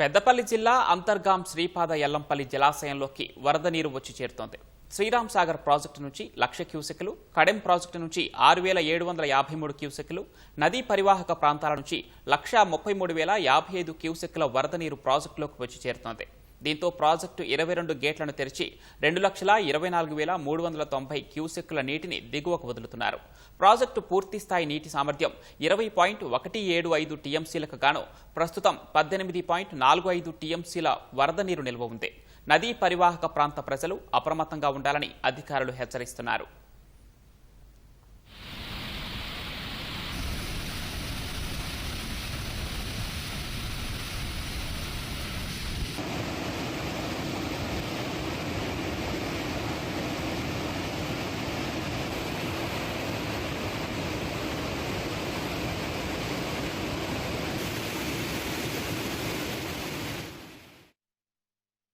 పెద్దపల్లి జిల్లా అంతర్గాం శ్రీపాద ఎల్లంపల్లి జలాశయంలోకి వరద నీరు వచ్చి చేరుతోంది. శ్రీరామ్ సాగర్ ప్రాజెక్టు నుంచి లక్ష క్యూసెక్లు కడెం ప్రాజెక్టు నుంచి ఆరు వేల ఏడు వందల యాభై మూడు క్యూసెక్లు నదీ పరివాహక ప్రాంతాల నుంచి లక్ష ముప్పై మూడు వేల యాభై ఐదు క్యూసెక్ల వరద నీరు ప్రాజెక్టులోకి వచ్చి చేరుతోంది. దీంతో ప్రాజెక్టు ఇరవై రెండు గేట్లను తెరిచి రెండు లక్షల ఇరవై నాలుగు వేల మూడు వందల తొంభై క్యూసెక్కుల నీటిని దిగువకు వదులుతున్నారు. ప్రాజెక్టు పూర్తి స్థాయి నీటి సామర్థ్యం ఇరవై పాయింట్ ఒకటి ఏడు ఐదు టీఎంసీలకు గాను ప్రస్తుతం పద్దెనిమిది పాయింట్ నాలుగు ఐదు టీఎంసీల వరద నీరు నిల్వ ఉంది. నదీ పరివాహక ప్రాంత ప్రజలు అప్రమత్తంగా ఉండాలని అధికారులు హెచ్చరిస్తున్నారు.